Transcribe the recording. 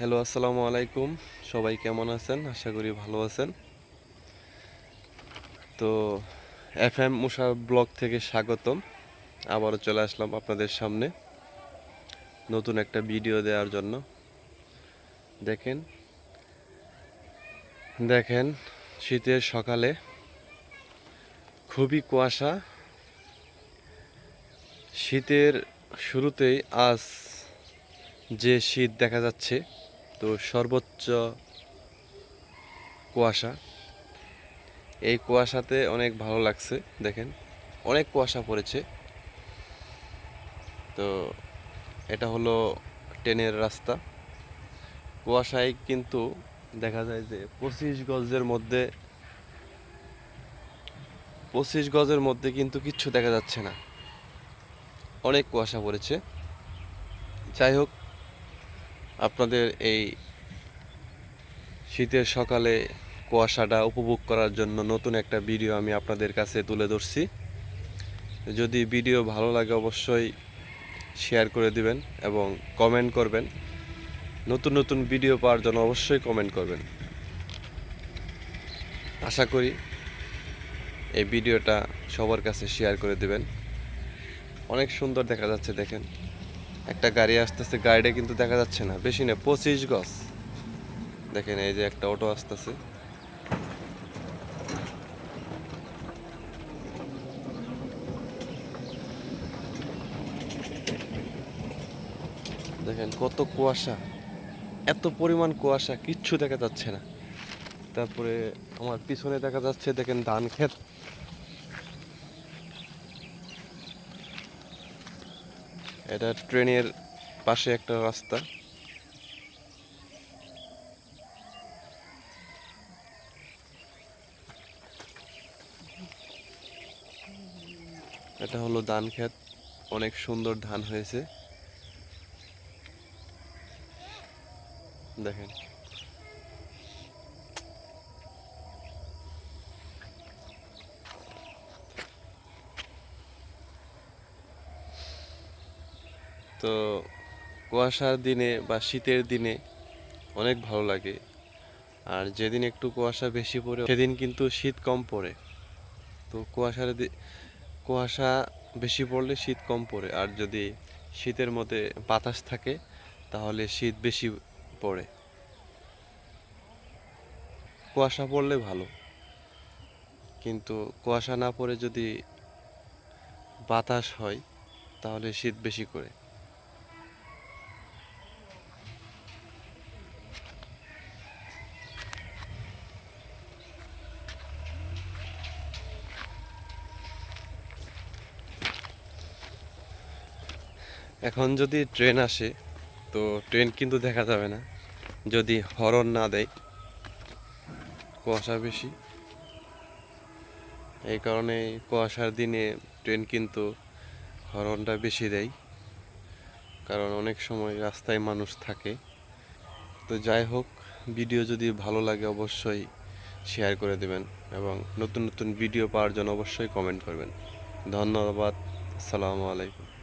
Hello, আসসালামু আলাইকুম। সবাই কেমন আছেন? আশা করি ভালো আছেন। তো এফ এম মুসা ব্লগ থেকে স্বাগতম। আবারও চলে আসলাম আপনাদের সামনে নতুন একটা ভিডিও দেওয়ার জন্য। দেখেন দেখেন, শীতের সকালে খুবই কুয়াশা। শীতের শুরুতেই আজ যে শীত দেখা যাচ্ছে তো সর্বোচ্চ কুয়াশা। এই কুয়াশাতে অনেক ভালো লাগছে, দেখেন। অনেক কুয়াশা পড়েছে। তো এটা হলো ট্রেনের রাস্তা। কুয়াশায় কিন্তু দেখা যায় যে পঁচিশ গজের মধ্যে, পঁচিশ গজের মধ্যে কিন্তু কিচ্ছু দেখা যাচ্ছে না। অনেক কুয়াশা পড়েছে। যাই হোক আপনাদের এই শীতের সকালে কুয়াশাটা উপভোগ করার জন্য নতুন একটা ভিডিও আমি আপনাদের কাছে তুলে ধরছি। যদি ভিডিও ভালো লাগে অবশ্যই শেয়ার করে দিবেন এবং কমেন্ট করবেন। নতুন নতুন ভিডিও পাওয়ার জন্য অবশ্যই কমেন্ট করবেন। আশা করি এই ভিডিওটা সবার কাছে শেয়ার করে দিবেন। অনেক সুন্দর দেখা যাচ্ছে দেখেন। একটা গাড়ি আসতেছে, গাড়িটা কিন্তু দেখা যাচ্ছে না। বেশি না, পঁচিশ গজ। দেখেন, এই যে একটা অটো আসতেছে। দেখেন, কত কুয়াশা। এত পরিমাণ কুয়াশা, কিচ্ছু দেখা যাচ্ছে না। তারপরে আমার পিছনে দেখা যাচ্ছে, দেখেন, ধান ক্ষেত। এটা ট্রেনের পাশে একটা রাস্তা। এটা হলো ধান ক্ষেত। অনেক সুন্দর ধান হয়েছে। দেখেন। তো কুয়াশার দিনে বা শীতের দিনে অনেক ভালো লাগে। আর যেদিন একটু কুয়াশা বেশি পড়ে, সেদিন কিন্তু শীত কম পড়ে। তো কুয়াশার কুয়াশা বেশি পড়লে শীত কম পড়ে। আর যদি শীতের মধ্যে বাতাস থাকে, তাহলে শীত বেশি পড়ে। কুয়াশা পড়লে ভালো। কিন্তু কুয়াশা না পড়ে যদি বাতাস হয়, তাহলে শীত বেশি করে। এখন যদি ট্রেন আসে, তো ট্রেন কিন্তু দেখা যাবে না। যদি হরন না দেয়, কুয়াশা বেশি। এই কারণে কুয়াশার দিনে ট্রেন কিন্তু হরনটা বেশি দেয়। কারণ অনেক সময় রাস্তায় মানুষ থাকে। তো যাই হোক ভিডিও যদি ভালো লাগে অবশ্যই শেয়ার করে দেবেন এবং নতুন নতুন ভিডিও পাওয়ার জন্য অবশ্যই কমেন্ট করবেন। ধন্যবাদ, আসসালামু আলাইকুম।